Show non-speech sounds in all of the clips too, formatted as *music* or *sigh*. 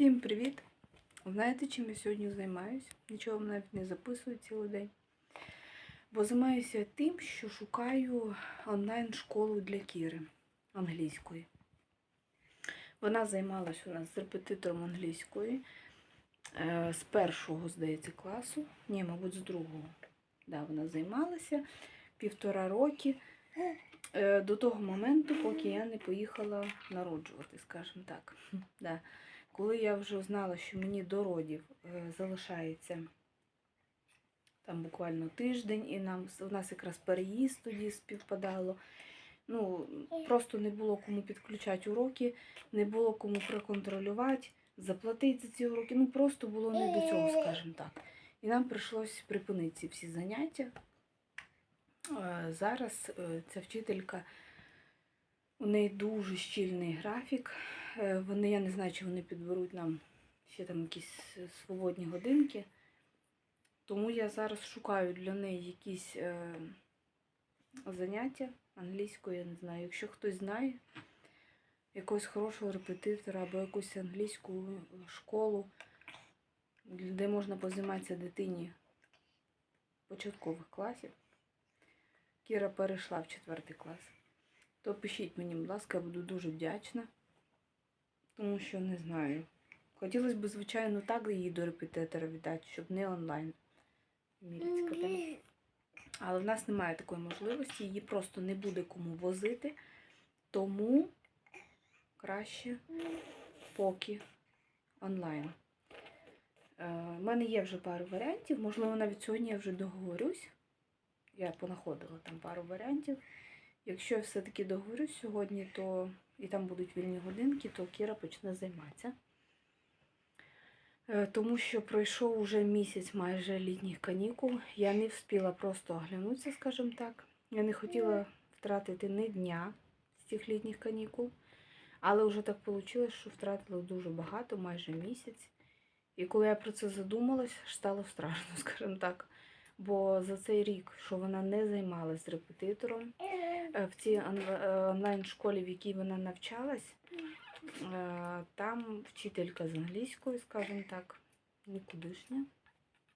Всім привіт! Знаєте, чим я сьогодні займаюся? Нічого вам навіть не записую цілий день. Бо займаюся тим, що шукаю онлайн-школу для Кіри англійської. Вона займалась у нас з репетитором англійської е, з першого, здається, класу. Ні, мабуть, з другого. Да, вона займалася півтора роки е, до того моменту, поки я не поїхала народжувати, скажімо так. *laughs* Да. Коли я вже знала, що мені до родів е, залишається там буквально тиждень, і нам у нас якраз переїзд тоді співпадало. Ну, просто не було кому підключати уроки, не було кому проконтролювати, заплатити за ці уроки. Ну просто було не до цього, скажімо так. І нам прийшлось припинити ці всі заняття. Е, Зараз е, ця вчителька, у неї дуже щільний графік. Е, Вони, я не знаю, чи вони підберуть нам ще там якісь е, свободні годинки. Тому я зараз шукаю для неї якісь е, заняття англійською, я не знаю. Якщо хтось знає якогось хорошого репетитора або якусь англійську школу, де можна позайматися дитині початкових класів. Кіра перейшла в четвертий клас. То пишіть мені, будь ласка, я буду дуже вдячна. Тому що не знаю. Хотілося б, звичайно, так її до репетитора віддати, щоб не онлайн. Але в нас немає такої можливості, її просто не буде кому возити. Тому краще поки онлайн. У мене є вже пару варіантів. Можливо, навіть сьогодні я вже договорюсь. Я понаходила там пару варіантів. Якщо я все-таки договорюсь сьогодні, то і там будуть вільні годинки, то Кіра почне займатися. Е, Тому що пройшов уже місяць майже літніх канікул. Я не встигла просто оглянутися, скажімо так. Я не хотіла втратити ні дня з цих літніх канікул. Але вже так вийшло, що втратила дуже багато, майже місяць. І коли я про це задумалась, стало страшно, *laughs* скажімо так. Бо за цей рік, що вона не займалась з репетитором, в цій е, онлайн-школі, в якій вона навчалась, е, там вчителька з англійської, скажімо так, нікудишня.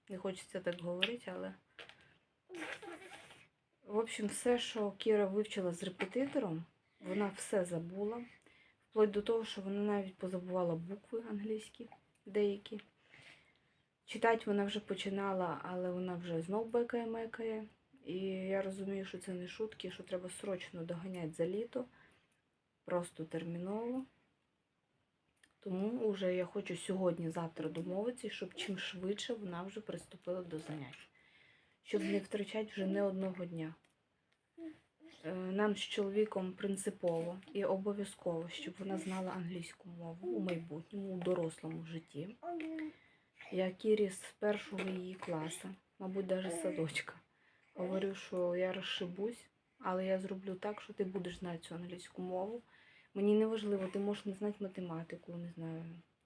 Не хочеться так говорити, але. В общем, все, що Кіра вивчила з репетитором, вона все забула. Вплоть до того, що вона навіть позабувала букви англійські деякі. Читати вона вже починала, але вона вже знов бекає-мекає. І я розумію, що це не шутки, що треба срочно доганяти за літо. Просто терміново. Тому вже я хочу сьогодні-завтра домовитися, щоб чим швидше вона вже приступила до занять. Щоб не втрачати вже не одного дня. Е, Нам з чоловіком принципово і обов'язково, щоб вона знала англійську мову у майбутньому, у дорослому житті. Я Кірі з першого її класу, мабуть, навіть з садочка. Говорю, що я розшибусь, але я зроблю так, що ти будеш знати цю англійську мову. Мені не важливо, ти можеш не знати математику, не знаю,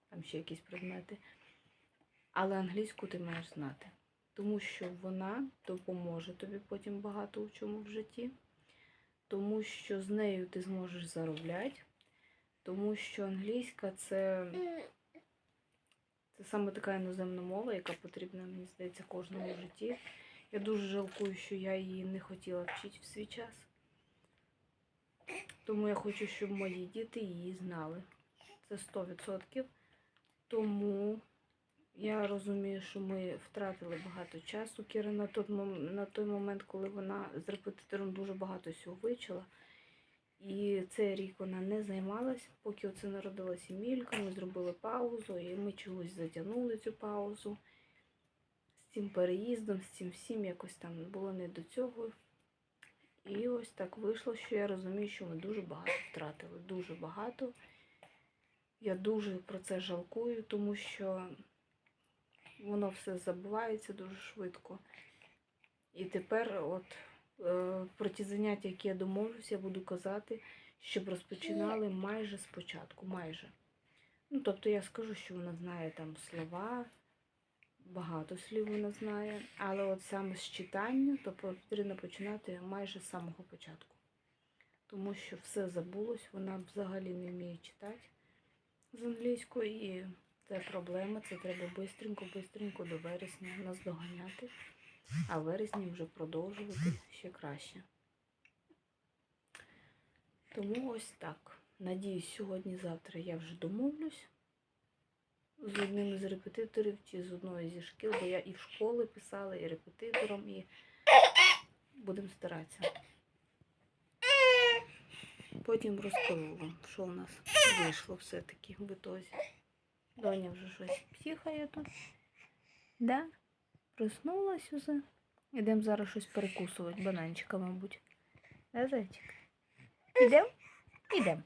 там ще якісь предмети. Але англійську ти маєш знати. Тому що вона допоможе тобі потім багато у чому в житті. Тому що з нею ти зможеш заробляти. Тому що англійська це це саме така іноземна мова, яка потрібна, мені здається, кожному в житті. Я дуже жалкую, що я її не хотіла вчити в свій час. Тому я хочу, щоб мої діти її знали. Це 100%. Тому я розумію, що ми втратили багато часу. Кіра на той, мом- на той момент, коли вона з репетитором дуже багато всього вивчила. І цей рік вона не займалась, поки оце народилася Мілька, ми зробили паузу, і ми чогось затягнули цю паузу. Цим переїздом, з цим всім якось там було не до цього. І ось так вийшло, що я розумію, що ми дуже багато втратили. Дуже багато. Я дуже про це жалкую, тому що воно все забувається дуже швидко. І тепер, от е, про ті заняття, які я домовлюся, я буду казати, щоб розпочинали майже спочатку. Майже. Ну, тобто я скажу, що вона знає там слова, багато слів вона знає, але от саме з читання, то потрібно починати майже з самого початку. Тому що все забулось, вона взагалі не вміє читати з англійської і Це проблема, це треба бистренько, бистренько до вересня наздоганяти, а в вересні вже продовжувати ще краще. Тому ось так. Надіюсь, сьогодні-завтра я вже домовлюсь з одним із репетиторів чи з одної зі шкіл, бо я і в школи писала, і репетитором, і будемо старатися. Потім розкажу вам, що у нас вийшло все-таки в ітозі. Доня вже щось психає тут. Да? Проснулась усе. Ідемо зараз щось перекусувати. Бананчика, мабуть. Да, зайчик? Ідем? Ідем.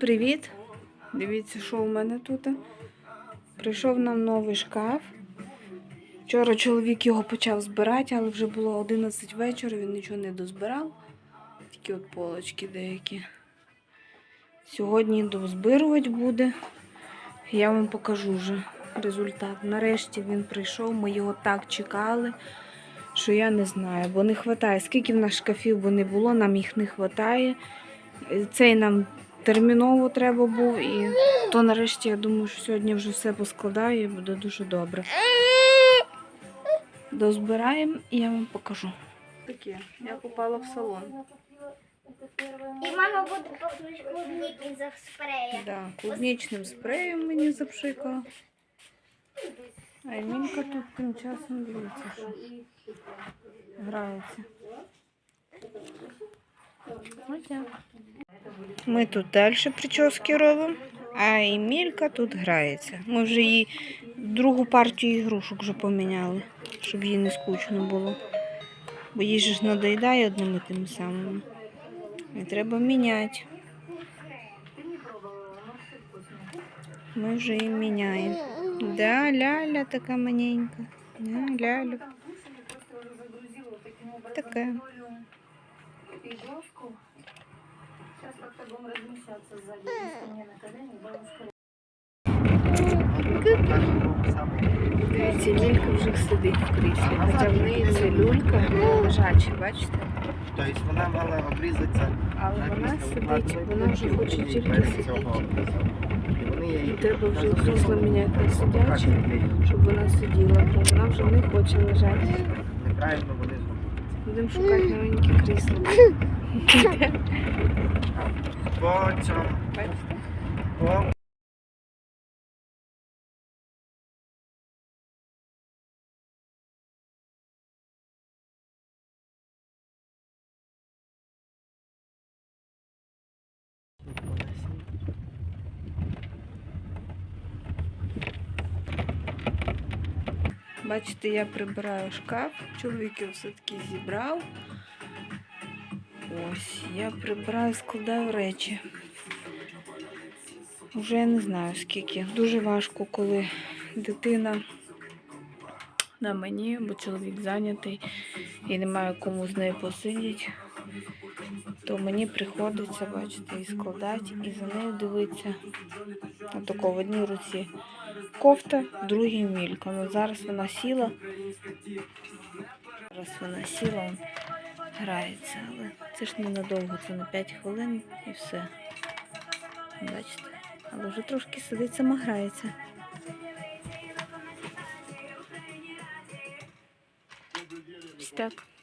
Привіт. Дивіться, що у мене тут. Прийшов нам новий шкаф. Вчора чоловік його почав збирати, але вже було 11 вечора, він нічого не дозбирав. Такі от полочки деякі. Сьогодні дозбирувати буде. Я вам покажу вже результат. Нарешті він прийшов, ми його так чекали, що я не знаю, бо не вистачає. Скільки в нас шкафів би не було, нам їх не вистачає. Цей нам терміново треба був, і то нарешті я думаю, що сьогодні вже все поскладаю і буде дуже добре. Дозбираємо і я вам покажу. Таке, я попала в салон. І мама буде пахнути за спрея. Да, клубничним спреєм мені запшикала. А Емінка тут тим часом дивіться, що грається. Ось так. Ми тут далі прически робимо, а Емілька тут грається. Ми вже їй другу партію ігрушок вже поміняли, щоб їй не скучно було. Бо їй ж надоїдає одними тими самими. І треба міняти. Ми вже її міняємо. Да, ляля така маленька. Да, ляля. Таке. Дивіться, Лілька вже сидить в кріслі, хоча в неї це люлька лежача, бачите? Тобто вона мала обрізатися. Але вона сидить, вона вже хоче тільки сидіти. І треба вже крісло міняти на сидяче, щоб вона сиділа, бо вона вже не хоче лежати. Неправильно вони зробили. Будемо шукати новеньке крісло. *laughs* По цьому. Бачите? Бачите, я прибираю шкаф, чоловік його все-таки зібрав. Ось, я прибираю, складаю речі. Уже я не знаю скільки. Дуже важко, коли дитина на мені, бо чоловік зайнятий і немає кому з нею посидіти. То мені приходиться, бачите, і складати, і за нею дивитися. Отако в одній руці кофта, в другій мілька. Ну, зараз вона сіла. Зараз вона сіла, грається, але це ж ненадовго, це на 5 хвилин і все. Бачите? Але вже трошки сидить, сама грається. Ось.